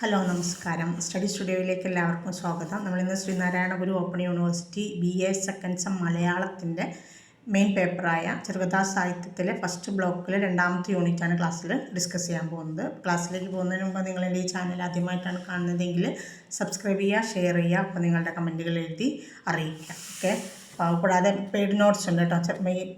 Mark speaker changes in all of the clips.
Speaker 1: Hello നമസ്കാരം. Study സ്റ്റുഡിയോയിലേക്ക് എല്ലാവർക്കും സ്വാഗതം. നമ്മളിന്ന് Sreenarayana Guru open university B A second sem മലയാളത്തിന്റെ മെയിൻ പേപ്പറായ ചെറുകഥാ സാഹിത്യത്തിലെ ഫസ്റ്റ് ബ്ലോക്കിലെ രണ്ടാമത്തെ യൂണിറ്റാണ് ക്ലാസ്സിൽ ഡിസ്കസ് ചെയ്യാൻ പോകുന്നത്. ക്ലാസ്സിലേക്ക് പോകുന്നതിന് മുമ്പ് നിങ്ങൾ എന്റെ ഈ ചാനൽ ആദ്യമായിട്ടാണ് കാണുന്നതെങ്കിൽ സബ്സ്ക്രൈബ് ചെയ്യുക ഷെയർ ചെയ്യുക അപ്പോൾ നിങ്ങളുടെ കമന്റുകൾ എഴുതി അറിയിക്കുക. ഓക്കെ കൂടാതെ പെയ്ഡ് നോട്ട്സ് ഉണ്ട് കേട്ടോ.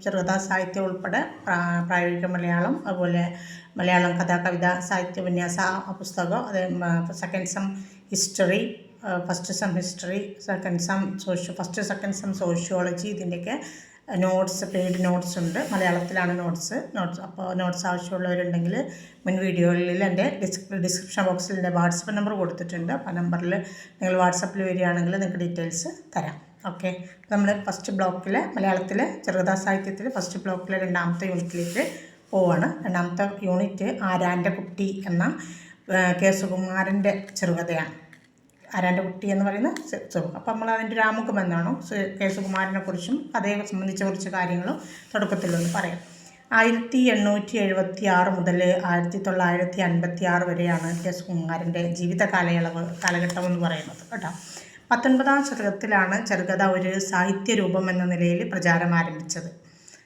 Speaker 1: ചെറുകഥാ സാഹിത്യം ഉൾപ്പെടെ പ്രാ- പ്രായോഗിക മലയാളം അതുപോലെ മലയാളം കഥാ കവിത സാഹിത്യ വിന്യാസ പുസ്തകം അത് second sem history first sem history second sem socio first second sem sociology ഇതിന്റെയൊക്കെ നോട്ട്സ് പെയ്ഡ് നോട്ട്സ് ഉണ്ട്. മലയാളത്തിലാണ് നോട്ട്സ് നോട്ട്സ് അപ്പോൾ നോട്ട്സ് ആവശ്യമുള്ളവരുണ്ടെങ്കിൽ മുൻ വീഡിയോകളിൽ എന്റെ ഡിസ്ക്രിപ്ഷൻ ബോക്സിൽ എന്റെ വാട്സപ്പ് നമ്പർ കൊടുത്തിട്ടുണ്ട്. അപ്പോൾ നമ്പറിൽ നിങ്ങൾ വാട്സപ്പിൽ വരികയാണെങ്കിൽ നിങ്ങൾക്ക് ഡീറ്റെയിൽസ് തരാം. ഓക്കെ നമ്മൾ ഫസ്റ്റ് ബ്ലോക്കിൽ മലയാളത്തിൽ ചെറുകഥാ സാഹിത്യത്തിൽ ഫസ്റ്റ് ബ്ലോക്കിലെ രണ്ടാമത്തെ യൂണിറ്റിലേക്ക് പോവാണ്. രണ്ടാമത്തെ യൂണിറ്റ് ആരാന്റെ കുട്ടി എന്ന കെ സുകുമാരന്റെ ചെറുകഥയാണ്. ആരാന്റെ കുട്ടി എന്ന് പറയുന്ന അപ്പോൾ നമ്മൾ അതിന്റെ രാമുഖം എന്നാണോ സു- കെ സുകുമാരനെ കുറിച്ചും അതേ സംബന്ധിച്ച കുറച്ച് കാര്യങ്ങളും തുടക്കത്തിൽ ഒന്ന് പറയാം. ആയിരത്തി എണ്ണൂറ്റി എഴുപത്തി ആറ് മുതൽ ആയിരത്തി തൊള്ളായിരത്തി അൻപത്തി ആറ് വരെയാണ് കെ സുകുമാരന്റെ ജീവിത കാലയളവ് കാലഘട്ടം എന്ന് പറയുന്നത്. കേട്ടോ. പത്തൊൻപതാം ശതകത്തിലാണ് ചെറുകഥ ഒരു സാഹിത്യ രൂപം എന്ന നിലയിൽ പ്രചാരം ആരംഭിച്ചത്.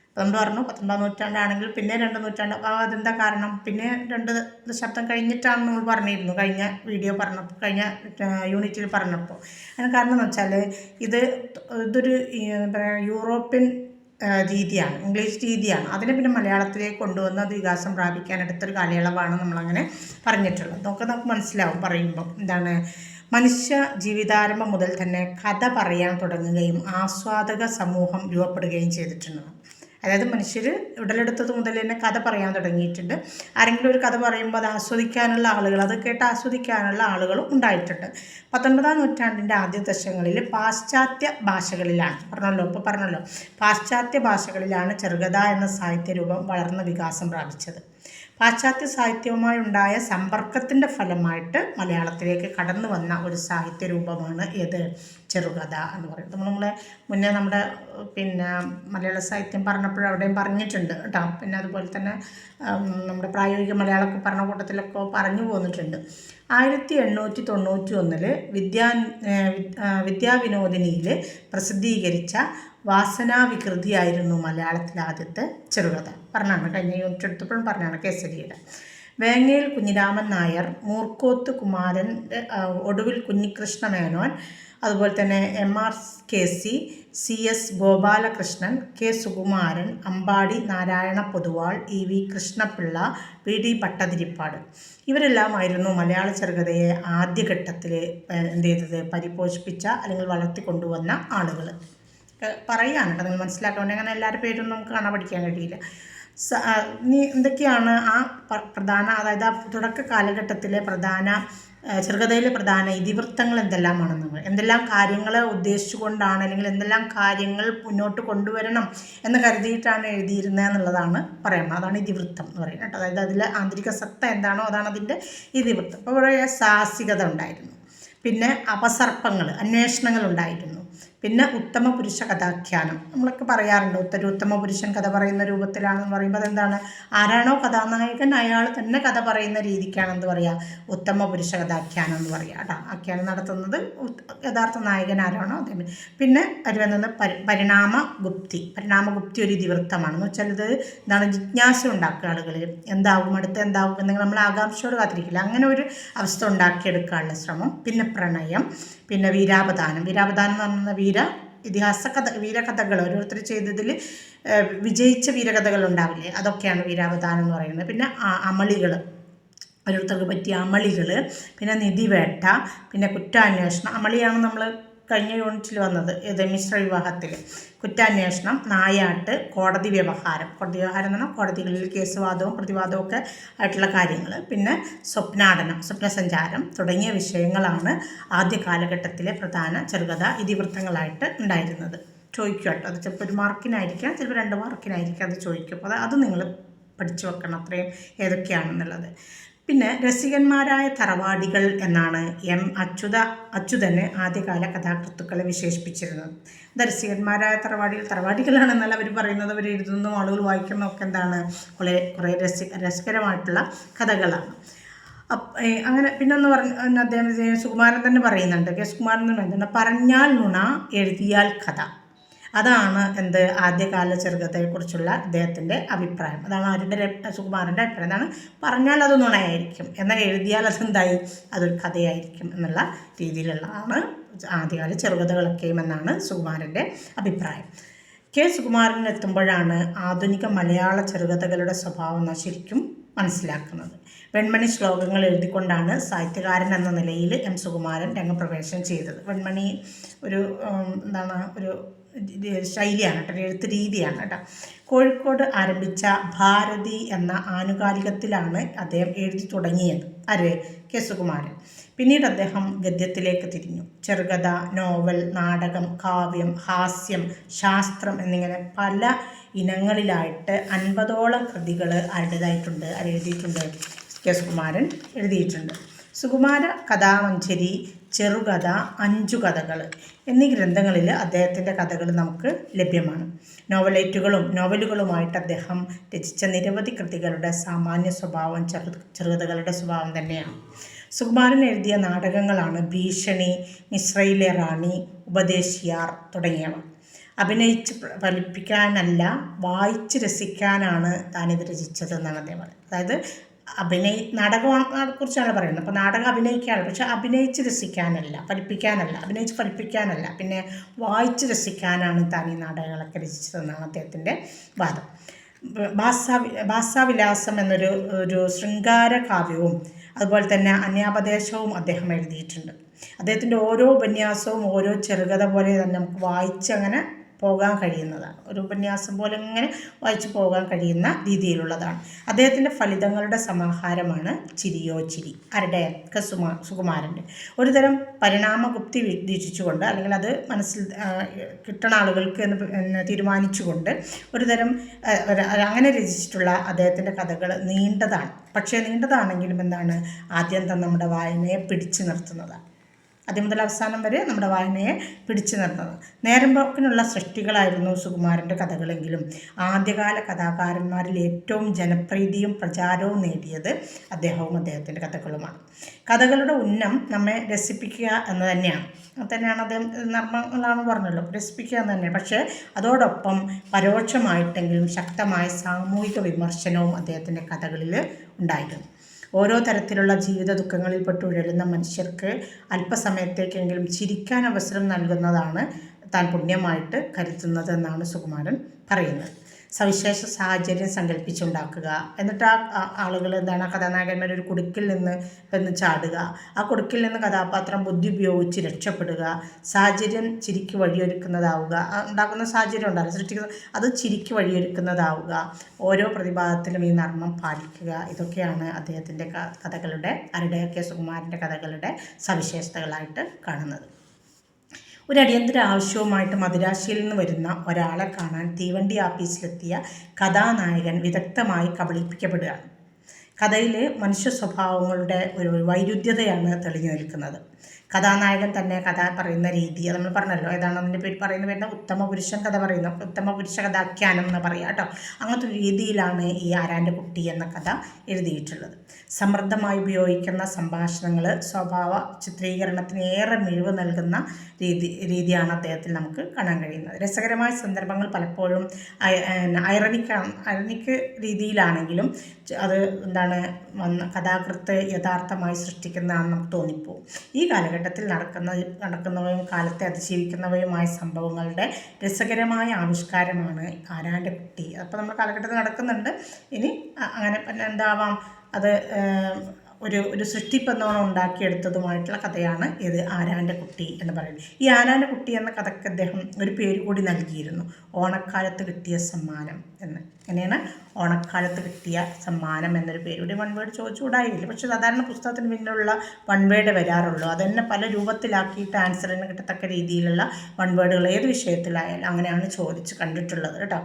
Speaker 1: അപ്പോൾ നമ്മൾ പറഞ്ഞു പത്തൊൻപതാം നൂറ്റാണ്ടാണെങ്കിൽ പിന്നെ രണ്ട് നൂറ്റാണ്ട് അതെന്താ കാരണം? പിന്നെ രണ്ട് ദശാബ്ദം കഴിഞ്ഞിട്ടാണ് നമ്മൾ പറഞ്ഞിരുന്നു കഴിഞ്ഞ വീഡിയോ പറഞ്ഞപ്പോൾ കഴിഞ്ഞ യൂണിറ്റിൽ പറഞ്ഞപ്പോൾ. അതിന് കാരണം എന്ന് വെച്ചാൽ ഇത് ഇതൊരു യൂറോപ്യൻ രീതിയാണ് ഇംഗ്ലീഷ് രീതിയാണ്. അതിനെ പിന്നെ മലയാളത്തിലേക്ക് കൊണ്ടുവന്ന് അത് വികാസം പ്രാപിക്കാൻ എടുത്തൊരു കാലയളവാണ് നമ്മളങ്ങനെ പറഞ്ഞിട്ടുള്ളത്. നമുക്ക് നമുക്ക് മനസ്സിലാവും പറയുമ്പോൾ എന്താണ് മനുഷ്യ ജീവിതാരംഭം മുതൽ തന്നെ കഥ പറയാൻ തുടങ്ങുകയും ആസ്വാദക സമൂഹം രൂപപ്പെടുകയും ചെയ്തിട്ടുണ്ട്. അതായത് മനുഷ്യർ ഉടലെടുത്തത് മുതൽ തന്നെ കഥ പറയാൻ തുടങ്ങിയിട്ടുണ്ട്. ആരെങ്കിലും ഒരു കഥ പറയുമ്പോൾ അത് ആസ്വദിക്കാനുള്ള ആളുകൾ അത് കേട്ട് ആസ്വദിക്കാനുള്ള ആളുകളും ഉണ്ടായിട്ടുണ്ട്. പത്തൊൻപതാം നൂറ്റാണ്ടിന്റെ ആദ്യ ദശങ്ങളിൽ പാശ്ചാത്യ ഭാഷകളിലാണ് പറഞ്ഞല്ലോ ഇപ്പോൾ പറഞ്ഞല്ലോ പാശ്ചാത്യ ഭാഷകളിലാണ് ചെറുകഥ എന്ന സാഹിത്യ രൂപം വളർന്ന വികാസം പ്രാപിച്ചത്. പാശ്ചാത്യ സാഹിത്യവുമായി ഉണ്ടായ സമ്പർക്കത്തിന്റെ ഫലമായിട്ട് മലയാളത്തിലേക്ക് കടന്നു വന്ന ഒരു സാഹിത്യ രൂപമാണ് ഏത്? ചെറുകഥ എന്ന് പറയുന്നത്. നമ്മൾ നമ്മളെ മുന്നേ നമ്മുടെ പിന്നെ മലയാള സാഹിത്യം പറഞ്ഞപ്പോഴും അവിടെയും പറഞ്ഞിട്ടുണ്ട് കേട്ടോ. പിന്നെ അതുപോലെ തന്നെ നമ്മുടെ പ്രായോഗിക മലയാളമൊക്കെ പറഞ്ഞ കൂട്ടത്തിലൊക്കെ പറഞ്ഞു പോന്നിട്ടുണ്ട്. ആയിരത്തി എണ്ണൂറ്റി തൊണ്ണൂറ്റി ഒന്നിൽ വിദ്യാ വിദ്യാവിനോദിനിയിൽ പ്രസിദ്ധീകരിച്ച വാസനാവികൃതിയായിരുന്നു മലയാളത്തിലെ ആദ്യത്തെ ചെറുകഥ. പറഞ്ഞാണ് കഴിഞ്ഞ യൂണിറ്റ് എടുത്തപ്പോഴും പറഞ്ഞാണ് കേസരിയുടെ. വേങ്ങയിൽ കുഞ്ഞിരാമൻ നായർ മൂർക്കോത്ത് കുമാരൻ ഒടുവിൽ കുഞ്ഞികൃഷ്ണ മേനോൻ അതുപോലെ തന്നെ M R K C C S Gopalakrishnan K Sukumaran Ambadi Narayana Poduval E V Krishnapillai P D Pattathirippad. ഇവരെല്ലാമായിരുന്നു മലയാള ചെറുകഥയെ ആദ്യഘട്ടത്തിൽ എന്ത് ചെയ്തത്? പരിപോഷിപ്പിച്ച അല്ലെങ്കിൽ വളർത്തിക്കൊണ്ടുവന്ന ആളുകൾ പറയുകയാണ് കേട്ടോ നിങ്ങൾ മനസ്സിലാക്കാൻ അങ്ങനെ എല്ലാവരുടെ പേരും നമുക്ക് കാണാൻ പഠിക്കാൻ കഴിയില്ല. ഇനി എന്തൊക്കെയാണ് ആ പ്രധാന അതായത് ആ തുടക്ക കാലഘട്ടത്തിലെ പ്രധാന ചെറുകഥയിലെ പ്രധാന ഇതിവൃത്തങ്ങൾ എന്തെല്ലാമാണെന്ന് എന്തെല്ലാം കാര്യങ്ങളെ ഉദ്ദേശിച്ചുകൊണ്ടാണ് അല്ലെങ്കിൽ എന്തെല്ലാം കാര്യങ്ങൾ മുന്നോട്ട് കൊണ്ടുവരണം എന്ന് കരുതിയിട്ടാണ് എഴുതിയിരുന്നത് എന്നുള്ളതാണ് പറയുന്നത് അതാണ് ഇതിവൃത്തം എന്ന് പറയുന്നത് കേട്ടോ. അതായത് അതിലെ ആന്തരിക സത്ത എന്താണോ അതാണ് അതിന്റെ ഇതിവൃത്തം. അപ്പോൾ കുറേ സാഹസികത ഉണ്ടായിരുന്നു. പിന്നെ അപസർപ്പങ്ങൾ അന്വേഷണങ്ങൾ ഉണ്ടായിരുന്നു. പിന്നെ ഉത്തമ പുരുഷ കഥാഖ്യാനം. നമ്മളൊക്കെ പറയാറുണ്ട് ഉത്തര ഉത്തമ പുരുഷൻ കഥ പറയുന്ന രൂപത്തിലാണെന്ന് പറയുമ്പോൾ അതെന്താണ്? ആരാണോ കഥാനായകൻ അയാൾ തന്നെ കഥ പറയുന്ന രീതിക്കാണെന്ന് പറയുക ഉത്തമ പുരുഷ കഥാഖ്യാനം എന്ന് പറയുക കേട്ടോ. ആഖ്യാനം നടത്തുന്നത് യഥാർത്ഥ നായകൻ ആരാണോ അതേ പിന്നെ അതിൽ വന്നത് പരി പരിണാമ ഗുപ്തി. പരിണാമ ഗുപ്തി ഒരു ഇതിവൃത്തമാണെന്ന് വെച്ചാൽ ഇത് എന്താണ്? ജിജ്ഞാസ ഉണ്ടാക്കുക ആളുകൾ എന്താവും അടുത്ത് എന്താവും എന്ന് നമ്മൾ ആകാംക്ഷയോട് കാത്തിരിക്കില്ല. അങ്ങനെ ഒരു അവസ്ഥ ഉണ്ടാക്കിയെടുക്കാനുള്ള ശ്രമം. പിന്നെ പ്രണയം. പിന്നെ വീരാപദാനം. വീരാപദാനം എന്ന് പറയുന്ന വീര ഇതിഹാസ കഥ വീരകഥകൾ. ഓരോരുത്തർ ചെയ്തതിൽ വിജയിച്ച വീരകഥകൾ ഉണ്ടാവില്ലേ? അതൊക്കെയാണ് വീരാപദാനം എന്ന് പറയുന്നത്. പിന്നെ അമളികൾ. ഓരോരുത്തർക്ക് പറ്റിയ അമളികൾ പിന്നെ നിധിവേട്ട. പിന്നെ കുറ്റാന്വേഷണം. അമളിയാണ് നമ്മൾ കഴിഞ്ഞ യൂണിറ്റിൽ വന്നത് ഇത് മിശ്ര വിവാഹത്തിൽ. കുറ്റാന്വേഷണം നായാട്ട് കോടതി വ്യവഹാരം. കോടതി വ്യവഹാരം എന്ന് പറഞ്ഞാൽ കോടതികളിൽ കേസുവാദവും പ്രതിവാദവും ഒക്കെ ആയിട്ടുള്ള കാര്യങ്ങൾ. പിന്നെ സ്വപ്നാടനം സ്വപ്നസഞ്ചാരം തുടങ്ങിയ വിഷയങ്ങളാണ് ആദ്യ കാലഘട്ടത്തിലെ പ്രധാന ചെറുകഥ ഇതിവൃത്തങ്ങളായിട്ട് ഉണ്ടായിരുന്നത്. ചോദിക്കും കേട്ടോ. അത് ചിലപ്പോൾ ഒരു മാർക്കിനായിരിക്കാം ചിലപ്പോൾ രണ്ട് മാർക്കിനായിരിക്കാം അത് ചോദിക്കും. അപ്പോൾ അത് അത് നിങ്ങൾ പഠിച്ചു വെക്കണം അത്രയും ഏതൊക്കെയാണെന്നുള്ളത്. പിന്നെ രസികന്മാരായ തറവാടികൾ എന്നാണ് എം അച്യുത അച്യുതന് ആദ്യകാല കഥാകൃത്തുക്കളെ വിശേഷിപ്പിച്ചിരുന്നത്. ദർശകന്മാരായ തറവാടികൾ തറവാടികളാണെന്നാൽ അവർ പറയുന്നത് അവർ എഴുതുന്നു ആളുകൾ വായിക്കുന്നതൊക്കെ എന്താണ് കുറേ കുറേ രസി രസകരമായിട്ടുള്ള കഥകളാണ്. അങ്ങനെ പിന്നെ ഒന്ന് പറഞ്ഞ അദ്ദേഹം സുകുമാരൻ തന്നെ പറയുന്നുണ്ട്. കെ സുകുമാരൻ തന്നെ പറയുന്നുണ്ട്. പറഞ്ഞാൽ നുണ എഴുതിയാൽ കഥ. അതാണ് എന്ത് ആദ്യകാല ചെറുകഥയെക്കുറിച്ചുള്ള അദ്ദേഹത്തിന്റെ അഭിപ്രായം. അതാണ് അവരുടെ സുകുമാറിന്റെ അഭിപ്രായം. അതാണ് പറഞ്ഞാൽ അത് നുണയായിരിക്കും. എന്നാൽ എഴുതിയാൽ അതെന്തായി അതൊരു കഥയായിരിക്കും എന്നുള്ള രീതിയിലുള്ളതാണ് ആദ്യകാല ചെറുകഥകളൊക്കെയും എന്നാണ് സുകുമാരന്റെ അഭിപ്രായം. കെ സുകുമാരൻ എത്തുമ്പോഴാണ് ആധുനിക മലയാള ചെറുകഥകളുടെ സ്വഭാവം ശരിക്കും മനസ്സിലാക്കുന്നത്. വെൺമണി ശ്ലോകങ്ങൾ എഴുതിക്കൊണ്ടാണ് സാഹിത്യകാരൻ എന്ന നിലയിൽ എം സുകുമാരൻ രംഗപ്രവേശനം ചെയ്തത്. വെൺമണി ഒരു എന്താണ് ഒരു ശൈലിയാണ് കേട്ടോ എഴുത്ത് രീതിയാണ് കേട്ടോ. കോഴിക്കോട് ആരംഭിച്ച ഭാരതി എന്ന ആനുകാലികത്തിലാണ് അദ്ദേഹം എഴുതി തുടങ്ങിയത്. ആര്? കെ. സുകുമാരൻ. പിന്നീട് അദ്ദേഹം ഗദ്യത്തിലേക്ക് തിരിഞ്ഞു. ചെറുകഥ നോവൽ നാടകം കാവ്യം ഹാസ്യം ശാസ്ത്രം എന്നിങ്ങനെ പല ഇനങ്ങളിലായിട്ട് അൻപതോളം കൃതികൾ ആരുടേതായിട്ടുണ്ട് ആര് എഴുതിയിട്ടുണ്ട്? കെ. സുകുമാരൻ എഴുതിയിട്ടുണ്ട്. സുകുമാര കഥാമഞ്ചരി ചെറുകഥ അഞ്ചു കഥകൾ എന്നീ ഗ്രന്ഥങ്ങളിൽ അദ്ദേഹത്തിന്റെ കഥകൾ നമുക്ക് ലഭ്യമാണ്. നോവലേറ്റുകളും നോവലുകളുമായിട്ട് അദ്ദേഹം രചിച്ച നിരവധി കൃതികളുടെ സാമാന്യ സ്വഭാവം ചെറു ചെറുകഥകളുടെ സ്വഭാവം തന്നെയാണ്. സുകുമാരൻ എഴുതിയ നാടകങ്ങളാണ് ഭീഷണി മിശ്രയിലെ റാണി ഉപദേശിയാർ തുടങ്ങിയവ. അഭിനയിച്ച് ഫലിപ്പിക്കാനല്ല വായിച്ച് രസിക്കാനാണ് താനിത് രചിച്ചതെന്നാണ് അദ്ദേഹം അതായത് അഭിനയി നാടകത്തെ കുറിച്ചാണ് പറയുന്നത്. അപ്പോൾ നാടകം അഭിനയിക്കാണ് പക്ഷെ അഭിനയിച്ച് രസിക്കാനല്ല ഫലിപ്പിക്കാനല്ല അഭിനയിച്ച് ഫലിപ്പിക്കാനല്ല പിന്നെ വായിച്ച് രസിക്കാനാണ് താൻ ഈ നാടകങ്ങളൊക്കെ രചിച്ചതെന്നാണ് അദ്ദേഹത്തിന്റെ വാദം. ഭാസാവി ഭാസാവിലാസം എന്നൊരു ഒരു ശൃംഗാര കാവ്യവും അതുപോലെ തന്നെ അന്യാപദേശവും അദ്ദേഹം എഴുതിയിട്ടുണ്ട്. അദ്ദേഹത്തിന്റെ ഓരോ ഉപന്യാസവും ഓരോ ചെറുകഥ പോലെ തന്നെ നമുക്ക് വായിച്ച് അങ്ങനെ പോകാൻ കഴിയുന്നതാണ് ഒരു ഉപന്യാസം പോലെ ഇങ്ങനെ വായിച്ചു പോകാൻ കഴിയുന്ന രീതിയിലുള്ളതാണ്. അദ്ദേഹത്തിന്റെ ഫലിതങ്ങളുടെ സമാഹാരമാണ് ചിരിയോ ചിരി ആരുടെ? ഒക്കെ സുമാ സുകുമാരന്റെ ഒരു തരം പരിണാമഗുപ്തി വീക്ഷിച്ചുകൊണ്ട് അല്ലെങ്കിൽ അത് മനസ്സിൽ കിട്ടണ ആളുകൾക്ക് എന്ന് തീരുമാനിച്ചുകൊണ്ട് ഒരു തരം അങ്ങനെ രചിച്ചിട്ടുള്ള അദ്ദേഹത്തിന്റെ കഥകൾ നീണ്ടതാണ്. പക്ഷേ നീണ്ടതാണെങ്കിലും എന്താണ്? ആദ്യം തന്നെ നമ്മുടെ വായനയെ പിടിച്ചു നിർത്തുന്നതാണ്. ആദ്യം മുതൽ അവസാനം വരെ നമ്മുടെ വായനയെ പിടിച്ചു നിർത്തുന്നത് നേരം പോക്കിനുള്ള സൃഷ്ടികളായിരുന്നു സുകുമാരന്റെ കഥകളെങ്കിലും. ആദ്യകാല കഥാകാരന്മാരിൽ ഏറ്റവും ജനപ്രീതിയും പ്രചാരവും നേടിയത് അദ്ദേഹവും അദ്ദേഹത്തിന്റെ കഥകളുമാണ്. കഥകളുടെ ഉന്നം നമ്മെ രസിപ്പിക്കുക എന്ന് തന്നെയാണ്. തന്നെയാണ് അദ്ദേഹം നർമ്മങ്ങളാണ് പറഞ്ഞല്ലോ രസിപ്പിക്കുക എന്ന് തന്നെ പക്ഷേ അതോടൊപ്പം പരോക്ഷമായിട്ടെങ്കിലും ശക്തമായ സാമൂഹിക വിമർശനവും അദ്ദേഹത്തിന്റെ കഥകളിൽ ഉണ്ടായിരുന്നു ഓരോ തരത്തിലുള്ള ജീവിത ദുഃഖങ്ങളിൽപ്പെട്ട് ഉഴലുന്ന മനുഷ്യർക്ക് അല്പസമയത്തേക്കെങ്കിലും ചിരിക്കാൻ അവസരം നൽകുന്നതാണ് താൻ പുണ്യമായിട്ട് കരുതുന്നതെന്നാണ് സുകുമാരൻ പറയുന്നത്. സവിശേഷ സാഹചര്യം സങ്കല്പിച്ചുണ്ടാക്കുക എന്നിട്ട് ആ ആളുകൾ എന്താണ് കഥാനായകന്മാർ ഒരു കുടുക്കിൽ നിന്ന് എന്ന് ചാടുക. ആ കുടുക്കിൽ നിന്ന് കഥാപാത്രം ബുദ്ധി ഉപയോഗിച്ച് രക്ഷപ്പെടുക. സാഹചര്യം ചിരിക്ക് വഴിയൊരുക്കുന്നതാവുക. ഉണ്ടാക്കുന്ന സാഹചര്യം ഉണ്ടാവില്ല സൃഷ്ടിക്കുന്ന അത് ചിരിക്ക് വഴിയൊരുക്കുന്നതാവുക. ഓരോ പ്രതിഭാഗത്തിലും ഈ നർമ്മം പാലിക്കുക. ഇതൊക്കെയാണ് അദ്ദേഹത്തിന്റെ കഥകളുടെ അരുടെ കെ സുകുമാരന്റെ കഥകളുടെ സവിശേഷതകളായിട്ട് കാണുന്നത്. ഒരു അടിയന്തര ആവശ്യവുമായിട്ട് മദിരാശിയിൽ നിന്ന് വരുന്ന ഒരാളെ കാണാൻ തീവണ്ടി ആഫീസിലെത്തിയ കഥാനായകൻ വിദഗ്ധമായി കബളിപ്പിക്കപ്പെടുകയാണ്. കഥയിലെ മനുഷ്യ സ്വഭാവങ്ങളുടെ ഒരു വൈരുദ്ധ്യതയാണ് തെളിഞ്ഞു നിൽക്കുന്നത്. കഥാനായകൻ തന്നെ കഥ പറയുന്ന രീതി അത് നമ്മൾ പറഞ്ഞല്ലോ. ഏതാണ് അതിന്റെ പേര് പറയുന്ന പേരുന്ന ഉത്തമ പുരുഷൻ കഥ പറയുന്നു. ഉത്തമ പുരുഷ കഥാഖ്യാനം എന്ന് പറയാം കേട്ടോ. അങ്ങനത്തെ ഒരു രീതിയിലാണ് ഈ ആരാന്റെ കുട്ടി എന്ന കഥ എഴുതിയിട്ടുള്ളത്. സമൃദ്ധമായി ഉപയോഗിക്കുന്ന സംഭാഷണങ്ങൾ സ്വഭാവ ചിത്രീകരണത്തിന് ഏറെ മിഴിവ് നൽകുന്ന രീതി രീതിയാണ് അദ്ദേഹത്തിൽ നമുക്ക് കാണാൻ കഴിയുന്നത്. രസകരമായ സന്ദർഭങ്ങൾ പലപ്പോഴും ഐറണിക്കാണ് ഐറണിക്ക് രീതിയിലാണെങ്കിലും അത് എന്താണ് വന്ന കഥാകൃത്തെ യഥാർത്ഥമായി സൃഷ്ടിക്കുന്നതാണെന്ന് നമുക്ക് തോന്നിപ്പോവും ഈ കാലഘട്ടത്തിൽ നടക്കുന്ന നടക്കുന്നവയും കാലത്തെ അതിജീവിക്കുന്നവയുമായ സംഭവങ്ങളുടെ രസകരമായ ആവിഷ്കാരമാണ് ആരാന്റെ കുട്ടി. അപ്പോൾ നമ്മുടെ കാലഘട്ടത്തിൽ നടക്കുന്നുണ്ട്. ഇനി അങ്ങനെ എന്താവാം? അത് ഒരു ഒരു സൃഷ്ടിപ്പെന്നോണം ഉണ്ടാക്കിയെടുത്തതുമായിട്ടുള്ള കഥയാണ് ഇത് ആരാന്റെ കുട്ടി എന്ന് പറയുന്നത്. ഈ ആരാന്റെ കുട്ടി എന്ന കഥയ്ക്ക് അദ്ദേഹം ഒരു പേര് കൂടി നൽകിയിരുന്നു. ഓണക്കാലത്ത് കിട്ടിയ സമ്മാനം എന്ന്. അങ്ങനെയാണ് ഓണക്കാലത്ത് കിട്ടിയ സമ്മാനം എന്നൊരു പേര് കൂടി വൺ വേർഡ് ചോദിച്ചുകൂടായില്ല പക്ഷേ സാധാരണ പുസ്തകത്തിന് പിന്നിലുള്ള വൺ വേർഡ് വരാറുള്ളൂ. അതന്നെ പല രൂപത്തിലാക്കിയിട്ട് ആൻസറിന് കിട്ടത്തക്ക രീതിയിലുള്ള വൺ വേർഡുകൾ ഏത് വിഷയത്തിലായാലും അങ്ങനെയാണ് ചോദിച്ച് കണ്ടിട്ടുള്ളത്. കേട്ടോ.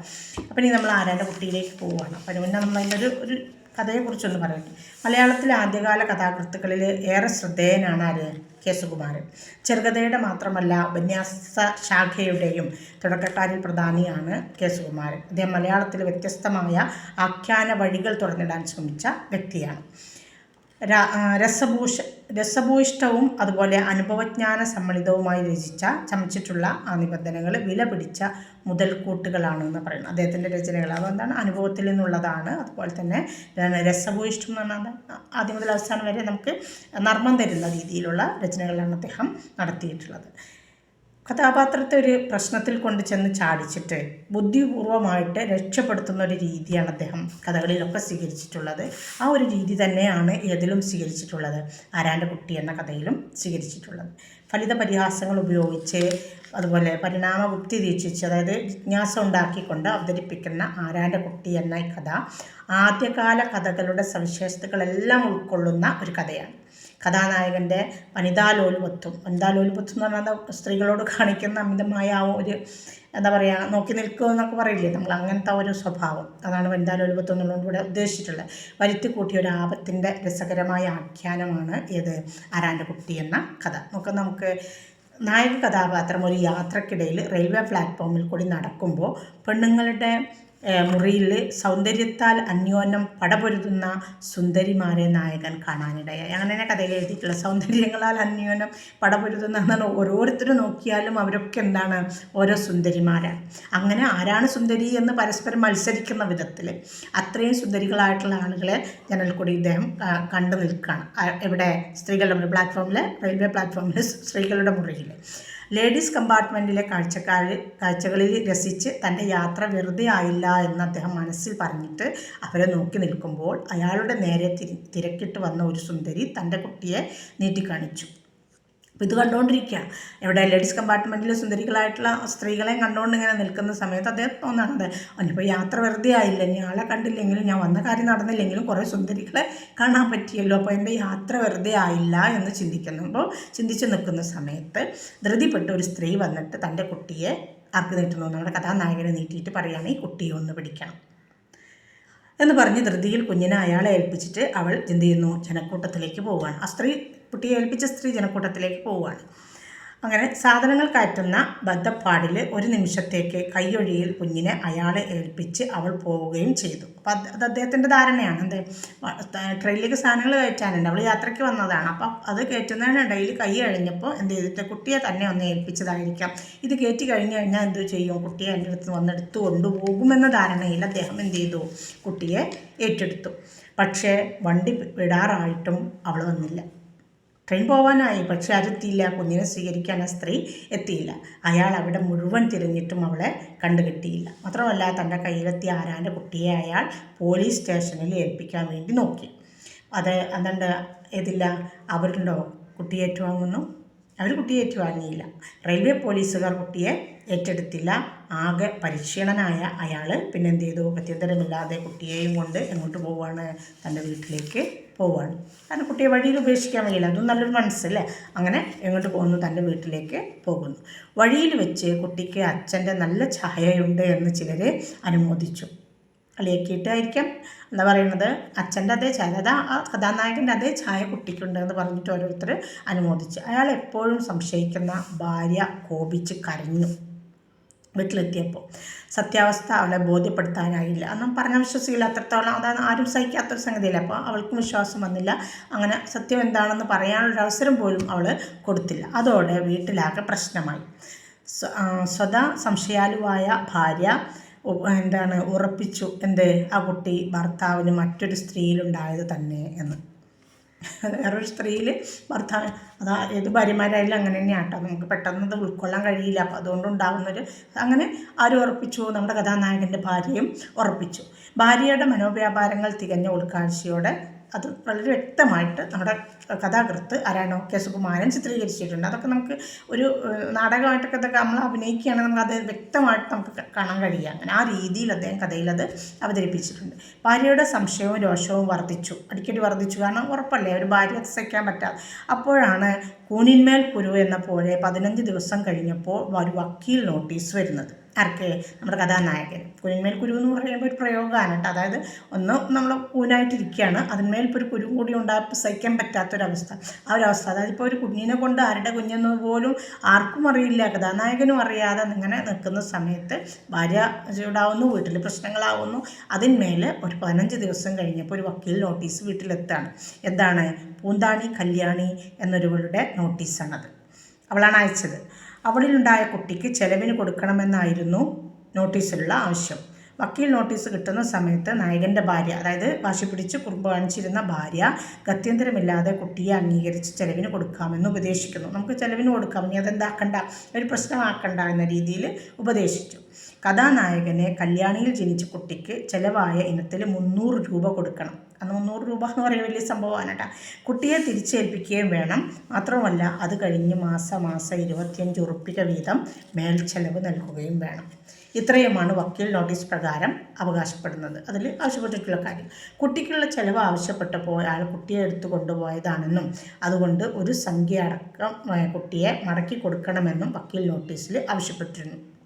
Speaker 1: അപ്പം ഇനി നമ്മൾ ആരാന്റെ കുട്ടിയിലേക്ക് പോവുകയാണ്. അപ്പം അതിന് മുന്നേ നമ്മൾ അതിന്റെ ഒരു ഒരു കഥയെക്കുറിച്ചൊന്ന് പറയട്ടെ. മലയാളത്തിലെ ആദ്യകാല കഥാകൃത്തുക്കളിൽ ഏറെ ശ്രദ്ധേയനാണ് ആര്? കേസുകുമാരൻ ചെറുകഥയുടെ മാത്രമല്ല ഉപന്യാസ ശാഖയുടെയും തുടക്കക്കാരിൽ പ്രധാനിയാണ് കേസുകുമാരൻ അദ്ദേഹം മലയാളത്തിൽ വ്യത്യസ്തമായ ആഖ്യാന വഴികൾ തുറന്നിടാൻ ശ്രമിച്ച വ്യക്തിയാണ്. രസഭൂഷ രസഭൂയിഷ്ടവും അതുപോലെ അനുഭവജ്ഞാന സമ്മിളിതവുമായി രചിച്ച ചമച്ചിട്ടുള്ള ആ നിബന്ധനകൾ വില പിടിച്ച മുതൽക്കൂട്ടുകളാണ് എന്ന് പറയുന്നത് അദ്ദേഹത്തിന്റെ രചനകൾ അതെന്താണ്? അനുഭവത്തിൽ നിന്നുള്ളതാണ്. അതുപോലെ തന്നെ രസഭൂയിഷ്ടം എന്ന് പറഞ്ഞാൽ ആദ്യം മുതൽ അവസാനം വരെ നമുക്ക് നർമ്മം തരുന്ന രീതിയിലുള്ള രചനകളാണ് അദ്ദേഹം നടത്തിയിട്ടുള്ളത്. കഥാപാത്രത്തെ ഒരു പ്രശ്നത്തിൽ കൊണ്ട് ചെന്ന് ചാടിച്ചിട്ട് ബുദ്ധിപൂർവമായിട്ട് രക്ഷപ്പെടുത്തുന്ന ഒരു രീതിയാണ് അദ്ദേഹം കഥകളിലൊക്കെ സ്വീകരിച്ചിട്ടുള്ളത്. ആ ഒരു രീതി തന്നെയാണ് ഏതിലും സ്വീകരിച്ചിട്ടുള്ളത്. ആരാന്റെ കുട്ടി എന്ന കഥയിലും സ്വീകരിച്ചിട്ടുള്ളത്. ഫലിത പരിഹാസങ്ങൾ ഉപയോഗിച്ച് അതുപോലെ പരിണാമ ഗുപ്തി ദീക്ഷിച്ച് അതായത് ജിജ്ഞാസ ഉണ്ടാക്കിക്കൊണ്ട് അവതരിപ്പിക്കുന്ന ആരാന്റെ കുട്ടി എന്ന കഥ ആദ്യകാല കഥകളുടെ സവിശേഷതകളെല്ലാം ഉൾക്കൊള്ളുന്ന ഒരു കഥയാണ്. കഥാനായകന്റെ വനിതാലോലുപത്വം വനിതാലോലുപത്വം എന്ന് പറഞ്ഞാൽ സ്ത്രീകളോട് കാണിക്കുന്ന അമിതമായ ആ ഒരു എന്താ പറയുക നോക്കി നിൽക്കുക എന്നൊക്കെ പറയില്ലേ? നമ്മൾ അങ്ങനത്തെ ഒരു സ്വഭാവം. അതാണ് വനിതാലോലുപത്വം എന്നുള്ളത് ഇവിടെ ഉദ്ദേശിച്ചിട്ടുള്ളത്. വരുത്തി കൂട്ടിയ ഒരു ആപത്തിന്റെ രസകരമായ ആഖ്യാനമാണ് ഏത്? ആരാന്റെ കുട്ടി എന്ന കഥ. നമുക്ക് നമുക്ക് നായക കഥാപാത്രം ഒരു യാത്രക്കിടയിൽ റെയിൽവേ പ്ലാറ്റ്ഫോമിൽ കൂടി നടക്കുമ്പോൾ പെണ്ണുങ്ങളുടെ മുറിയിൽ സൗന്ദര്യത്താൽ അന്യോന്യം പടപൊരുതുന്ന സുന്ദരിമാരെ നായകൻ കാണാനിടയായി. അങ്ങനെ കഥയിൽ എഴുതിയിട്ടുള്ള. സൗന്ദര്യങ്ങളാൽ അന്യോന്യം പടപൊരുതുന്ന എന്നാണ് ഓരോരുത്തരും നോക്കിയാലും അവരൊക്കെ എന്താണ്? ഓരോ സുന്ദരിമാരാണ് അങ്ങനെ ആരാണ് സുന്ദരി എന്ന് പരസ്പരം മത്സരിക്കുന്ന വിധത്തിൽ അത്രയും സുന്ദരികളായിട്ടുള്ള ആളുകളെ ജനൽക്കൂടി കൂടി ഇദ്ദേഹം കണ്ടു നിൽക്കുകയാണ്. എവിടെ? സ്ത്രീകളുടെ പ്ലാറ്റ്ഫോമിൽ റെയിൽവേ പ്ലാറ്റ്ഫോമിൽ സ്ത്രീകളുടെ മുറിയിൽ ലേഡീസ് കമ്പാർട്ട്മെന്റിലെ കാഴ്ചക്കാർ കാഴ്ചകളിൽ രസിച്ച് തന്റെ യാത്ര വെറുതെ ആയില്ല എന്ന് അദ്ദേഹം മനസ്സിൽ പറഞ്ഞിട്ട് അവരെ നോക്കി നിൽക്കുമ്പോൾ അയാളുടെ നേരെ തിരക്കിട്ട് വന്ന ഒരു സുന്ദരി തന്റെ കുട്ടിയെ നീട്ടിക്കാണിച്ചു. അപ്പോൾ ഇത് കണ്ടുകൊണ്ടിരിക്കുക എവിടെ ലേഡീസ് കമ്പാർട്ട്മെന്റിൽ സുന്ദരികളായിട്ടുള്ള സ്ത്രീകളെയും കണ്ടുകൊണ്ട് ഇങ്ങനെ നിൽക്കുന്ന സമയത്ത് അദ്ദേഹം തോന്നുന്നത് അവനിപ്പോൾ യാത്ര വെറുതെ ആയില്ല? ഇനി ആളെ കണ്ടില്ലെങ്കിലും ഞാൻ വന്ന കാര്യം നടന്നില്ലെങ്കിലും കുറേ സുന്ദരികളെ കാണാൻ പറ്റിയല്ലോ. അപ്പോൾ എന്റെ യാത്ര വെറുതെ ആയില്ല എന്ന് ചിന്തിക്കുന്നു. അപ്പോൾ ചിന്തിച്ച് നിൽക്കുന്ന സമയത്ത് ധൃതിപ്പെട്ട ഒരു സ്ത്രീ വന്നിട്ട് തന്റെ കുട്ടിയെ ആർക്ക് നീട്ടുന്നു? നമ്മുടെ കഥാനായകനെ നീട്ടിയിട്ട് പറയുകയാണ് ഈ കുട്ടിയെ ഒന്ന് പിടിക്കണം എന്ന് പറഞ്ഞ് ധൃതിയിൽ കുഞ്ഞിനെ അയാളെ ഏൽപ്പിച്ചിട്ട് അവൾ എന്ത് ചെയ്യുന്നു? ജനക്കൂട്ടത്തിലേക്ക് പോവുകയാണ്. ആ സ്ത്രീ കുട്ടിയെ ഏൽപ്പിച്ച സ്ത്രീ ജനക്കൂട്ടത്തിലേക്ക് പോവുകയാണ്. അങ്ങനെ സാധനങ്ങൾ കയറ്റുന്ന ബദ്ധപ്പാടിൽ ഒരു നിമിഷത്തേക്ക് കൈയൊഴിയിൽ കുഞ്ഞിനെ അയാളെ ഏൽപ്പിച്ച് അവൾ പോവുകയും ചെയ്തു. അപ്പോൾ അത് അദ്ദേഹത്തിന്റെ ധാരണയാണ്. എന്ത്? ട്രെയിനിലേക്ക് സാധനങ്ങൾ കയറ്റാനുണ്ട്. അവൾ യാത്രയ്ക്ക് വന്നതാണ്. അപ്പം അത് കയറ്റുന്നതിനിടയിൽ കൈ കഴിഞ്ഞപ്പോൾ എന്ത് ചെയ്തിട്ട് കുട്ടിയെ തന്നെ ഒന്ന് ഏൽപ്പിച്ചതായിരിക്കാം. ഇത് കയറ്റി കഴിഞ്ഞ് കഴിഞ്ഞാൽ എന്ത് ചെയ്യും? കുട്ടിയെ എന്റെ അടുത്ത് വന്നെടുത്ത് കൊണ്ടുപോകുമെന്ന ധാരണയിൽ അദ്ദേഹം എന്ത് ചെയ്തു? കുട്ടിയെ ഏറ്റെടുത്തു. പക്ഷേ വണ്ടി വിടാറായിട്ടും അവൾ വന്നില്ല. ട്രെയിൻ പോവാനായി. പക്ഷെ അരുത്തിയില്ല. കുഞ്ഞിനെ സ്വീകരിക്കാൻ ആ സ്ത്രീ എത്തിയില്ല. അയാൾ അവിടെ മുഴുവൻ തിരഞ്ഞിട്ടും അവളെ കണ്ടുകിട്ടിയില്ല. മാത്രമല്ല തന്റെ കയ്യിലെത്തിയ ആരാന്റെ കുട്ടിയെ അയാൾ പോലീസ് സ്റ്റേഷനിൽ ഏൽപ്പിക്കാൻ വേണ്ടി നോക്കി. അത് അതെന്താ? ഏതില്ല? അവരുണ്ടോ? കുട്ടിയെ ഏറ്റുവാങ്ങുന്നു? അവർ കുട്ടിയെ ഏറ്റുവാങ്ങിയില്ല. റെയിൽവേ പോലീസുകാർ കുട്ടിയെ ഏറ്റെടുത്തില്ല. ആകെ പരിശീലനായ അയാൾ പിന്നെ എന്ത് ചെയ്തു ഗത്യന്തരമില്ലാതെ കുട്ടിയെയും കൊണ്ട് എങ്ങോട്ട് പോവുകയാണ് തന്റെ വീട്ടിലേക്ക് പോവുകയാണ് കാരണം കുട്ടിയെ വഴിയിൽ ഉപേക്ഷിക്കാൻ വയ്യില്ല. അതും നല്ലൊരു മനസ്സല്ലേ? അങ്ങനെ എങ്ങോട്ട് പോകുന്നു? തന്റെ വീട്ടിലേക്ക് പോകുന്നു. വഴിയിൽ വെച്ച് കുട്ടിക്ക് അച്ഛന്റെ നല്ല ഛായയുണ്ട് എന്ന് ചിലർ അനുമോദിച്ചു. കളിയാക്കിയിട്ടായിരിക്കാം എന്താ പറയുന്നത്? അച്ഛന്റെ അതേ ഛായ അതാ ആ കഥാനായകന്റെ അതേ ഛായ കുട്ടിക്കുണ്ട് എന്ന് പറഞ്ഞിട്ട് ഓരോരുത്തർ അനുമോദിച്ചു. അയാൾ എപ്പോഴും സംശയിക്കുന്ന ഭാര്യ കോപിച്ച് കരഞ്ഞു. വീട്ടിലെത്തിയപ്പോൾ സത്യാവസ്ഥ അവളെ ബോധ്യപ്പെടുത്താനായില്ല അന്നും പറഞ്ഞ വിശ്വസിക്കില്ല അത്രത്തോളം അതാണ് ആരും സഹിക്കാത്തൊരു സംഗതിയില്ല. അപ്പോൾ അവൾക്കും വിശ്വാസം വന്നില്ല. അങ്ങനെ സത്യം എന്താണെന്ന് പറയാനുള്ള അവസരം പോലും അവൾ കൊടുത്തില്ല. അതോടെ വീട്ടിലാകെ പ്രശ്നമായി. സ്വത സംശയാലുവായ ഭാര്യ എന്താണ് ഉറപ്പിച്ചു എന്ത്? ആ കുട്ടി ഭർത്താവിന് മറ്റൊരു സ്ത്രീയിലുണ്ടായത് തന്നെ എന്ന്. വേറൊരു സ്ത്രീയിൽ ഭർത്താവ് അതാ ഏത് ഭാര്യമാരായാലും അങ്ങനെ തന്നെയാണ് കേട്ടോ നമുക്ക് പെട്ടെന്ന് അത് ഉൾക്കൊള്ളാൻ കഴിയില്ല. അപ്പോൾ അതുകൊണ്ട് ഉണ്ടാകുന്നൊരു അങ്ങനെ ആരും ഉറപ്പിച്ചു? നമ്മുടെ കഥാനായകന്റെ ഭാര്യയും ഉറപ്പിച്ചു. ഭാര്യയുടെ മനോവ്യാപാരങ്ങൾ തികഞ്ഞ ഉൾക്കാഴ്ചയോടെ അത് വളരെ വ്യക്തമായിട്ട് നമ്മുടെ കഥാകൃത്ത് ആരാണോ കെ സുകുമാരൻ ചിത്രീകരിച്ചിട്ടുണ്ട്. അതൊക്കെ നമുക്ക് ഒരു നാടകമായിട്ടൊക്കെ ഇതൊക്കെ നമ്മൾ അഭിനയിക്കുകയാണെങ്കിൽ നമുക്ക് അത് വ്യക്തമായിട്ട് നമുക്ക് കാണാൻ കഴിയുക. അങ്ങനെ ആ രീതിയിൽ അദ്ദേഹം കഥയിൽ അത് അവതരിപ്പിച്ചിട്ടുണ്ട്. ഭാര്യയുടെ സംശയവും രോഷവും വർദ്ധിച്ചു. അടിക്കടി വർദ്ധിച്ചു. കാരണം ഉറപ്പല്ലേ? ഒരു ഭാര്യ സഹിക്കാൻ പറ്റാതെ. അപ്പോഴാണ് കൂനിന്മേൽ കുരു എന്ന പോലെ പതിനഞ്ച് ദിവസം കഴിഞ്ഞപ്പോൾ ഒരു വക്കീൽ നോട്ടീസ് വരുന്നത്. ആർക്ക് നമ്മുടെ കഥാനായകൻ. കുരുന്മേൽ കുരു എന്ന് പറയുമ്പോൾ ഒരു പ്രയോഗമാണ് കേട്ടോ. അതായത് ഒന്ന് നമ്മൾ കൂനായിട്ടിരിക്കുകയാണ് അതിന്മേൽ ഇപ്പോൾ ഒരു കുരു കൂടി ഉണ്ടാകും സഹിക്കാൻ പറ്റാത്തൊരവസ്ഥ. ആ ഒരു അവസ്ഥ. അതായത് ഇപ്പോൾ ഒരു കുഞ്ഞിനെ കൊണ്ട് ആരുടെ കുഞ്ഞെന്ന് പോലും ആർക്കും അറിയില്ല കഥാനായകനും അറിയാതെ ഇങ്ങനെ നിൽക്കുന്ന സമയത്ത് ഭാര്യ ചൂടാവുന്നു വീട്ടിൽ പ്രശ്നങ്ങളാവുന്നു. അതിന്മേൽ ഒരു പതിനഞ്ച് ദിവസം കഴിഞ്ഞപ്പോൾ ഒരു വക്കീൽ നോട്ടീസ് വീട്ടിലെത്താണ്. എന്താണ്? പൂന്താണി കല്യാണി എന്നൊരുവളുടെ നോട്ടീസാണത്. അവളാണ് അയച്ചത്. അവളിലുണ്ടായ കുട്ടിക്ക് ചെലവിന് കൊടുക്കണമെന്നായിരുന്നു നോട്ടീസിലുള്ള ആവശ്യം. വക്കീൽ നോട്ടീസ് കിട്ടുന്ന സമയത്ത് നായകന്റെ ഭാര്യ അതായത് വാശി പിടിച്ച് കുറുമ്പ് കാണിച്ചിരുന്ന ഭാര്യ ഗത്യന്തരമില്ലാതെ കുട്ടിയെ അംഗീകരിച്ച് ചെലവിന് കൊടുക്കാമെന്ന് ഉപദേശിക്കുന്നു. നമുക്ക് ചെലവിന് കൊടുക്കാം. ഇനി അതെന്താക്കണ്ട? ഒരു പ്രശ്നമാക്കണ്ട എന്ന രീതിയിൽ ഉപദേശിച്ചു. കഥാനായകനെ കല്യാണിയിൽ ജനിച്ച കുട്ടിക്ക് ചിലവായ ഇനത്തിൽ മുന്നൂറ് രൂപ കൊടുക്കണം. അന്ന് മുന്നൂറ് രൂപ എന്ന് പറയുന്ന വലിയ സംഭവമാണ് കേട്ടോ. കുട്ടിയെ തിരിച്ചേൽപ്പിക്കുകയും വേണം. മാത്രമല്ല അത് കഴിഞ്ഞ് മാസം മാസം ഇരുപത്തിയഞ്ച് ഉറുപ്പിക വീതം മേൽച്ചെലവ് നൽകുകയും വേണം. ഇത്രയുമാണ് വക്കീൽ നോട്ടീസ് പ്രകാരം അവകാശപ്പെടുന്നത്. അതിൽ ആവശ്യപ്പെട്ടിട്ടുള്ള കാര്യം. കുട്ടിക്കുള്ള ചെലവ് ആവശ്യപ്പെട്ടപ്പോൾ അയാൾ കുട്ടിയെ എടുത്തു കൊണ്ടുപോയതാണെന്നും അതുകൊണ്ട് ഒരു സംഖ്യ അടക്കം കുട്ടിയെ മടക്കി കൊടുക്കണമെന്നും വക്കീൽ നോട്ടീസിൽ ആവശ്യപ്പെട്ടിരുന്നു.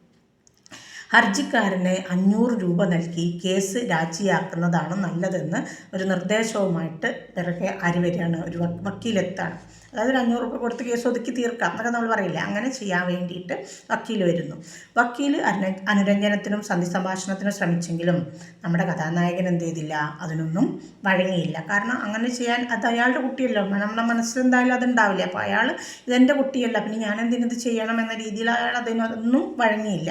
Speaker 1: ഹർജിക്കാരന് അഞ്ഞൂറ് രൂപ നൽകി കേസ് രാജിയാക്കുന്നതാണ് നല്ലതെന്ന് ഒരു നിർദ്ദേശവുമായിട്ട് പിറകെ ആര് വരികയാണ്? ഒരു വക്കീലെത്താണ്. അതായത് ഒരു അഞ്ഞൂറ് രൂപ കൊടുത്ത് കേസ് ഒതുക്കി തീർക്കാം എന്നൊക്കെ നമ്മൾ പറയില്ല? അങ്ങനെ ചെയ്യാൻ വേണ്ടിയിട്ട് വക്കീൽ വരുന്നു. വക്കീൽ അനു അനുരഞ്ജനത്തിനും സന്ധി സംഭാഷണത്തിനും ശ്രമിച്ചെങ്കിലും നമ്മുടെ കഥാനായകൻ എന്ത് ചെയ്തില്ല? അതിനൊന്നും വഴങ്ങിയില്ല. കാരണം അങ്ങനെ ചെയ്യാൻ അത് അയാളുടെ കുട്ടിയല്ലോ. നമ്മുടെ മനസ്സിൽ എന്തായാലും അതുണ്ടാവില്ല. അപ്പോൾ അയാൾ ഇതെന്റെ കുട്ടിയല്ല. പിന്നെ ഞാൻ എന്തിനത് ചെയ്യണം എന്ന രീതിയിൽ അയാൾ അതിനൊന്നും വഴങ്ങിയില്ല.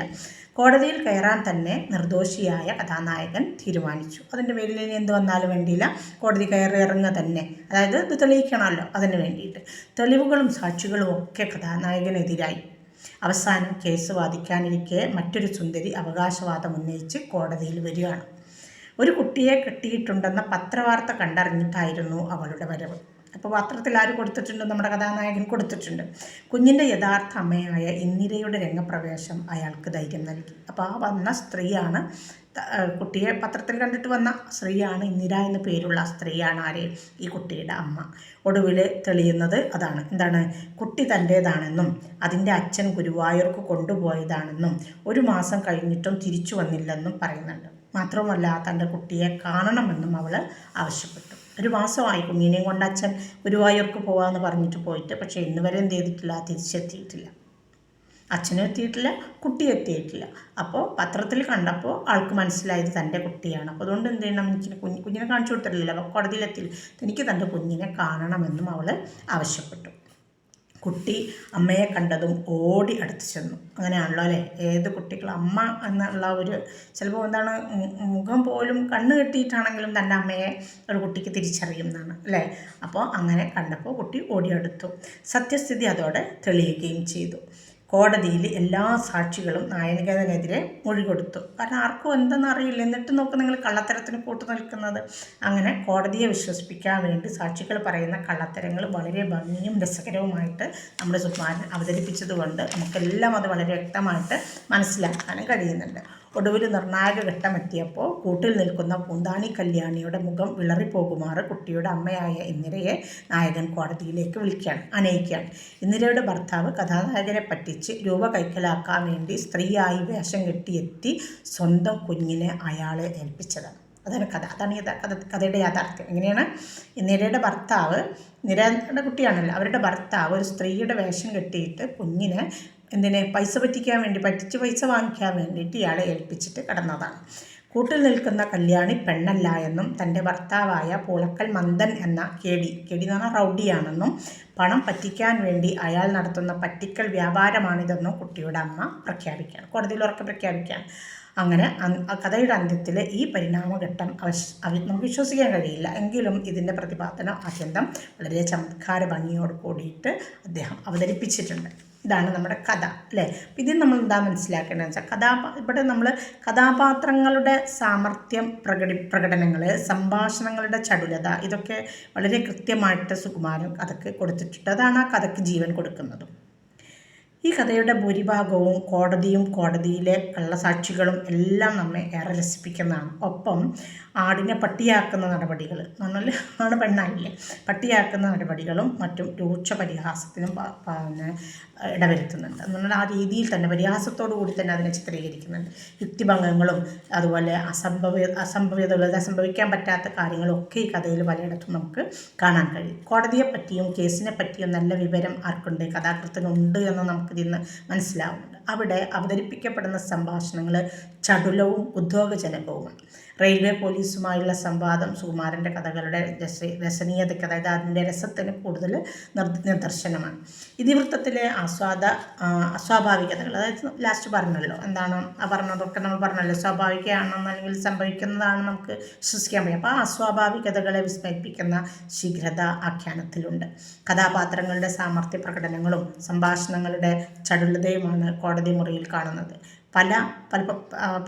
Speaker 1: കോടതിയിൽ കയറാൻ തന്നെ നിർദോഷിയായ കഥാനായകൻ തീരുമാനിച്ചു. അതിന്റെ പേരിൽ ഇനി എന്ത് വന്നാലും വേണ്ടിയില്ല. കോടതി കയറി ഇറങ്ങുക തന്നെ. അതായത് ഇത് തെളിയിക്കണമല്ലോ അതിന് വേണ്ടിയിട്ട്. തെളിവുകളും സാക്ഷികളും ഒക്കെ കഥാനായകനെതിരായി. അവസാനം കേസ് വാദിക്കാനിരിക്കെ മറ്റൊരു സുന്ദരി അവകാശവാദം ഉന്നയിച്ച് കോടതിയിൽ വരികയാണ്. ഒരു കുട്ടിയെ കെട്ടിയിട്ടുണ്ടെന്ന പത്രവാർത്ത കണ്ടറിഞ്ഞിട്ടായിരുന്നു അവളുടെ വരവ്. അപ്പോൾ പത്രത്തിൽ ആര് കൊടുത്തിട്ടുണ്ട്? നമ്മുടെ കഥാനായകൻ കൊടുത്തിട്ടുണ്ട്. കുഞ്ഞിന്റെ യഥാർത്ഥ അമ്മയായ ഇന്ദിരയുടെ രംഗപ്രവേശം അയാൾക്ക് ധൈര്യം നൽകി. അപ്പോൾ ആ വന്ന സ്ത്രീയാണ് കുട്ടിയെ പത്രത്തിൽ കണ്ടിട്ട് വന്ന സ്ത്രീയാണ് ഇന്ദിര എന്ന പേരുള്ള സ്ത്രീയാണ് ആര്? ഈ കുട്ടിയുടെ അമ്മ. ഒടുവിൽ തെളിയുന്നത് അതാണ്. എന്താണ്? കുട്ടി തന്റേതാണെന്നും അതിന്റെ അച്ഛൻ ഗുരുവായൂർക്ക് കൊണ്ടുപോയതാണെന്നും ഒരു മാസം കഴിഞ്ഞിട്ടും തിരിച്ചു വന്നില്ലെന്നും പറയുന്നുണ്ട്. മാത്രമല്ല തന്റെ കുട്ടിയെ കാണണമെന്നും അവൾ ആവശ്യപ്പെട്ടു. ഒരു മാസമായി കുഞ്ഞിനെയും കൊണ്ട് അച്ഛൻ ഗുരുവായൂർക്ക് പോകാമെന്ന് പറഞ്ഞിട്ട് പോയിട്ട് പക്ഷേ ഇന്ന് വരെ എന്ത് ചെയ്തിട്ടില്ല തിരിച്ചെത്തിയിട്ടില്ല. അച്ഛനും എത്തിയിട്ടില്ല കുട്ടി എത്തിയിട്ടില്ല. അപ്പോൾ പത്രത്തിൽ കണ്ടപ്പോൾ ആൾക്ക് മനസ്സിലായത് തന്റെ കുട്ടിയാണ്. അപ്പോൾ അതുകൊണ്ട് എന്ത് ചെയ്യണം? എനിക്ക് കുഞ്ഞ് കുഞ്ഞിനെ കാണിച്ചു കൊടുത്തിട്ടില്ല അപ്പോൾ കോടതിയിലെത്തിയില്ല എനിക്ക് തന്റെ കുഞ്ഞിനെ കാണണമെന്നും അവൾ ആവശ്യപ്പെട്ടു. കുട്ടി അമ്മയെ കണ്ടതും ഓടി അടുത്ത് ചെന്നു. അങ്ങനെയാണല്ലോ അല്ലേ? ഏത് കുട്ടികൾ? അമ്മ എന്നുള്ള ഒരു ചിലപ്പോൾ എന്താണ് മുഖം പോലും കണ്ണ് കെട്ടിയിട്ടാണെങ്കിലും തന്റെ അമ്മയെ ഒരു കുട്ടിക്ക് തിരിച്ചറിയും എന്നാണ് അല്ലേ? അപ്പോൾ അങ്ങനെ കണ്ടപ്പോൾ കുട്ടി ഓടിയെടുത്തു സത്യസ്ഥിതി അതോടെ തെളിയുകയും ചെയ്തു. കോടതിയിൽ എല്ലാ സാക്ഷികളും നായനികനെതിരെ മൊഴി കൊടുത്തു. കാരണം ആർക്കും എന്തെന്ന് അറിയില്ല. എന്നിട്ട് നോക്ക് നിങ്ങൾ കള്ളത്തരത്തിന് കൂട്ടു നിൽക്കുന്നത്. അങ്ങനെ കോടതിയെ വിശ്വസിപ്പിക്കാൻ വേണ്ടി സാക്ഷികൾ പറയുന്ന കള്ളത്തരങ്ങൾ വളരെ ഭംഗിയും രസകരവുമായിട്ട് നമ്മുടെ സുകുമാരൻ അവതരിപ്പിച്ചതുകൊണ്ട് നമുക്കെല്ലാം അത് വളരെ വ്യക്തമായിട്ട് മനസ്സിലാക്കാനും കഴിയുന്നുണ്ട്. ഒടുവിൽ നിർണായക ഘട്ടമെത്തിയപ്പോൾ കൂട്ടിൽ നിൽക്കുന്ന പൂന്താണി കല്യാണിയുടെ മുഖം വിളറിപ്പോകുമാറ് കുട്ടിയുടെ അമ്മയായ ഇന്ദിരയെ നായകൻ കോടതിയിലേക്ക് വിളിക്കുകയാണ് അനയിക്കുകയാണ് ഇന്ദിരയുടെ ഭർത്താവ് കഥാനായകനെ പറ്റിച്ച് രൂപ കൈക്കലാക്കാൻ വേണ്ടി സ്ത്രീയായി വേഷം കെട്ടിയെത്തി സ്വന്തം കുഞ്ഞിനെ അയാളെ ഏൽപ്പിച്ചതാണ് അതാണ് കഥ. അതാണ് കഥ കഥയുടെ യാഥാർത്ഥ്യം. എങ്ങനെയാണ്? നിരയുടെ ഭർത്താവ് നിരയുടെ കുട്ടിയാണല്ലോ അവരുടെ ഭർത്താവ് ഒരു സ്ത്രീയുടെ വേഷം കെട്ടിയിട്ട് കുഞ്ഞിനെ എന്തിനെ? പൈസ പറ്റിക്കാൻ വേണ്ടി പറ്റിച്ച് പൈസ വാങ്ങിക്കാൻ വേണ്ടിയിട്ട് ഇയാളെ ഏൽപ്പിച്ചിട്ട് കിടന്നതാണ്. കൂട്ടിൽ നിൽക്കുന്ന കല്യാണി പെണ്ണല്ല എന്നും തന്റെ ഭർത്താവായ പൂളക്കൽ മന്ദൻ എന്ന കേടി കേടി എന്ന് പറഞ്ഞാൽ റൗഡിയാണെന്നും പണം പറ്റിക്കാൻ വേണ്ടി അയാൾ നടത്തുന്ന പറ്റിക്കൽ വ്യാപാരമാണിതെന്നും കുട്ടിയുടെ അമ്മ പ്രഖ്യാപിക്കുകയാണ്. കോടതിയിൽ ഉറക്കെ പ്രഖ്യാപിക്കുകയാണ്. അങ്ങനെ കഥയുടെ അന്ത്യത്തിൽ ഈ പരിണാമഘട്ടം അവ നമുക്ക് വിശ്വസിക്കാൻ കഴിയില്ല. എങ്കിലും ഇതിന്റെ പ്രതിപാദനം അത്യന്തം വളരെ ചമത്കാര ഭംഗിയോട് കൂടിയിട്ട് അദ്ദേഹം അവതരിപ്പിച്ചിട്ടുണ്ട്. ഇതാണ് നമ്മുടെ കഥ അല്ലേ? ഇതിൽ നമ്മൾ എന്താ മനസ്സിലാക്കേണ്ടത് വെച്ചാൽ കഥാപാ ഇവിടെ നമ്മൾ കഥാപാത്രങ്ങളുടെ സാമർഥ്യം പ്രകടി പ്രകടനങ്ങൾ സംഭാഷണങ്ങളുടെ ചടുലത ഇതൊക്കെ വളരെ കൃത്യമായിട്ട് സുകുമാരൻ കഥയ്ക്ക് കൊടുത്തിട്ടുണ്ട്. അതാണ് ആ കഥയ്ക്ക് ജീവൻ കൊടുക്കുന്നതും. ഈ കഥയുടെ ഭൂരിഭാഗവും കോടതിയും കോടതിയിലെ കള്ളസാക്ഷികളും എല്ലാം നമ്മെ ഏറെ രസിപ്പിക്കുന്നതാണ്. ഒപ്പം ആടിനെ പട്ടിയാക്കുന്ന നടപടികൾ നല്ല ആണ് പെണ്ണായില്ലേ? പട്ടിയാക്കുന്ന നടപടികളും മറ്റും രൂക്ഷ പരിഹാസത്തിനും പിന്നെ ഇടവരുത്തുന്നുണ്ട്. നമ്മൾ ആ രീതിയിൽ തന്നെ പരിഹാസത്തോടു കൂടി തന്നെ അതിനെ ചിത്രീകരിക്കുന്നുണ്ട്. യുക്തിഭംഗങ്ങളും അതുപോലെ അസംഭവ്യ അസംഭവ്യതകൾ സംഭവിക്കാൻ പറ്റാത്ത കാര്യങ്ങളൊക്കെ ഈ കഥയിൽ പലയിടത്തും നമുക്ക് കാണാൻ കഴിയും. കോടതിയെ പറ്റിയും കേസിനെ പറ്റിയും നല്ല വിവരം ആർക്കുണ്ട്? കഥാകൃത്തിനുണ്ട് എന്ന് നമുക്കിതിൽ നിന്ന് മനസ്സിലാവുന്നുണ്ട്. അവിടെ അവതരിപ്പിക്കപ്പെടുന്ന സംഭാഷണങ്ങൾ ചടുലവും ഉദ്യോഗജനകവുമാണ് റെയിൽവേ പോലീസുമായുള്ള സംവാദം സുകുമാരന്റെ കഥകളുടെ രസ രസനീയതയ്ക്ക് അതായത് അതിന്റെ രസത്തിന് കൂടുതൽ നിദർശനമാണ്. ഇതിവൃത്തത്തിലെ ആസ്വാദ അസ്വാഭാവികതകൾ അതായത് ലാസ്റ്റ് പറഞ്ഞല്ലോ എന്താണ് ആ പറഞ്ഞതൊക്കെ നമ്മൾ പറഞ്ഞല്ലോ സ്വാഭാവികമാണെന്ന് അല്ലെങ്കിൽ സംഭവിക്കുന്നതാണ് നമുക്ക് വിശ്വസിക്കാൻ പറ്റും അപ്പോൾ ആ അസ്വാഭാവികതകളെ വിസ്മയിപ്പിക്കുന്ന ശീഘ്രത ആഖ്യാനത്തിലുണ്ട്. കഥാപാത്രങ്ങളുടെ സാമർഥ്യ പ്രകടനങ്ങളും സംഭാഷണങ്ങളുടെ ചടുലതയുമാണ് കോടതി മുറിയിൽ കാണുന്നത്. പല പല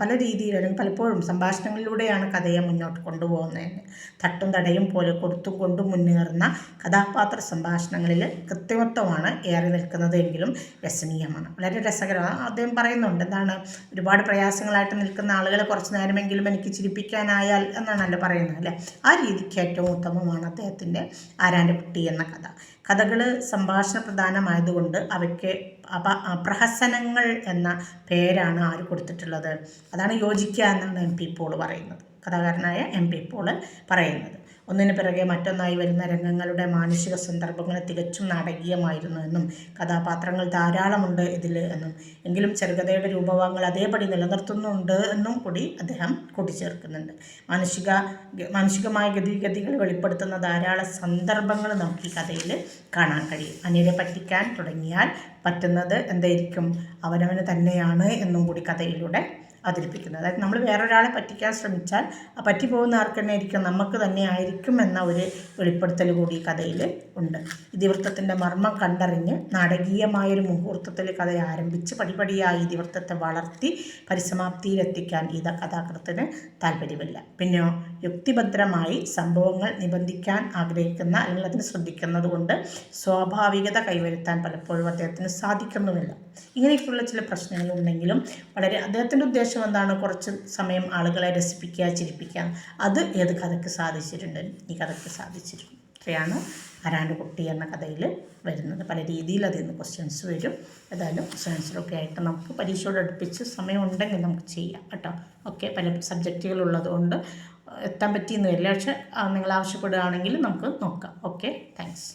Speaker 1: പല രീതിയിൽ അല്ലെങ്കിൽ പലപ്പോഴും സംഭാഷണങ്ങളിലൂടെയാണ് കഥയെ മുന്നോട്ട് കൊണ്ടുപോകുന്നതെന്ന് തട്ടും തടയും പോലെ കൊടുത്തും കൊണ്ടും മുന്നേറുന്ന കഥാപാത്ര സംഭാഷണങ്ങളിൽ കൃത്രിമത്വമാണ് ഏറി നിൽക്കുന്നത് എങ്കിലും രസനീയമാണ്. വളരെ രസകരമാണ് അദ്ദേഹം പറയുന്നുണ്ട് എന്താണ് ഒരുപാട് പ്രയാസങ്ങളായിട്ട് നിൽക്കുന്ന ആളുകളെ കുറച്ച് നേരമെങ്കിലും എനിക്ക് ചിരിപ്പിക്കാനായാൽ എന്നാണല്ലോ പറയുന്നത് അല്ലേ? ആ രീതിക്ക് ഏറ്റവും ഉത്തമമാണ് അദ്ദേഹത്തിന്റെ ആരാന്റെ കുട്ടി എന്ന കഥ. കഥകൾ സംഭാഷണ പ്രധാനമായതുകൊണ്ട് അവയ്ക്ക് അപ അപ്രഹസനങ്ങൾ എന്ന പേരാണ് ആര് കൊടുത്തിട്ടുള്ളത്. അതാണ് യോജിക്കുക എന്നാണ് എം പി പോൾ പറയുന്നത്. കഥാകാരനായ എം പി പോൾ പറയുന്നത്. ഒന്നിനു പിറകെ മറ്റൊന്നായി വരുന്ന രംഗങ്ങളുടെ മാനുഷിക സന്ദർഭങ്ങൾ തികച്ചും നാടകീയമായിരുന്നു എന്നും കഥാപാത്രങ്ങൾ ധാരാളമുണ്ട് ഇതിൽ എന്നും. എങ്കിലും ചെറുകഥയുടെ രൂപഭാവങ്ങൾ അതേപടി നിലനിർത്തുന്നുണ്ട് എന്നും കൂടി അദ്ദേഹം കൂട്ടിച്ചേർക്കുന്നുണ്ട്. മാനുഷിക മാനുഷികമായ ഗതിഗതികൾ വെളിപ്പെടുത്തുന്ന ധാരാളം സന്ദർഭങ്ങൾ നമുക്ക് ഈ കഥയിൽ കാണാൻ കഴിയും. അന്യരെ പറ്റിക്കാൻ തുടങ്ങിയാൽ പറ്റുന്നത് എന്തായിരിക്കും? അവനവന് തന്നെയാണ് എന്നും കൂടി കഥയിലൂടെ അവതരിപ്പിക്കുന്നത്. അതായത് നമ്മൾ വേറൊരാളെ പറ്റിക്കാൻ ശ്രമിച്ചാൽ ആ പറ്റിപ്പോകുന്ന ആർക്ക് തന്നെ ആയിരിക്കും? നമുക്ക് തന്നെ ആയിരിക്കും എന്ന ഒരു വെളിപ്പെടുത്തൽ കൂടി കഥയിൽ ഉണ്ട്. ഇതിവൃത്തത്തിന്റെ മർമ്മം കണ്ടറിഞ്ഞ് നാടകീയമായൊരു മുഹൂർത്തത്തിൽ കഥ ആരംഭിച്ച് പടിപടിയായി ഇതിവൃത്തത്തെ വളർത്തി പരിസമാപ്തിയിലെത്തിക്കാൻ ഈ കഥാകൃത്തിന് താല്പര്യമില്ല പിന്നെയോ യുക്തിഭദ്രമായി സംഭവങ്ങൾ നിബന്ധിക്കാൻ ആഗ്രഹിക്കുന്ന അല്ലെങ്കിൽ അതിന് ശ്രദ്ധിക്കുന്നത് കൊണ്ട് സ്വാഭാവികത കൈവരുത്താൻ പലപ്പോഴും അദ്ദേഹത്തിന് സാധിക്കുന്നുമില്ല. ഇങ്ങനെയൊക്കെയുള്ള ചില പ്രശ്നങ്ങളുണ്ടെങ്കിലും വളരെ അദ്ദേഹത്തിന്റെ ഉദ്ദേശം എന്താണ്? കുറച്ച് സമയം ആളുകളെ രസിപ്പിക്കുക ചിരിപ്പിക്കുക. അത് ഏത് കഥയ്ക്ക് സാധിച്ചിട്ടുണ്ട്? ഈ കഥയ്ക്ക് സാധിച്ചിരുന്നു ഇത്രയാണ് ആരാണ്ട് കുട്ടി എന്ന കഥയിൽ വരുന്നത്. പല രീതിയിൽ അതിൽ നിന്ന് ക്വസ്റ്റ്യൻസ് വരും. ഏതായാലും ക്വസ്റ്റ്യൻസിലൊക്കെ ആയിട്ട് നമുക്ക് പരീക്ഷയോട് അടുപ്പിച്ച് സമയമുണ്ടെങ്കിൽ നമുക്ക് ചെയ്യാം കേട്ടോ. ഓക്കെ പല സബ്ജക്റ്റുകൾ ഉള്ളതുകൊണ്ട് എത്താൻ പറ്റിയെന്ന് വരില്ല പക്ഷെ നിങ്ങൾ ആവശ്യപ്പെടുകയാണെങ്കിൽ നമുക്ക് നോക്കാം. Okay thanks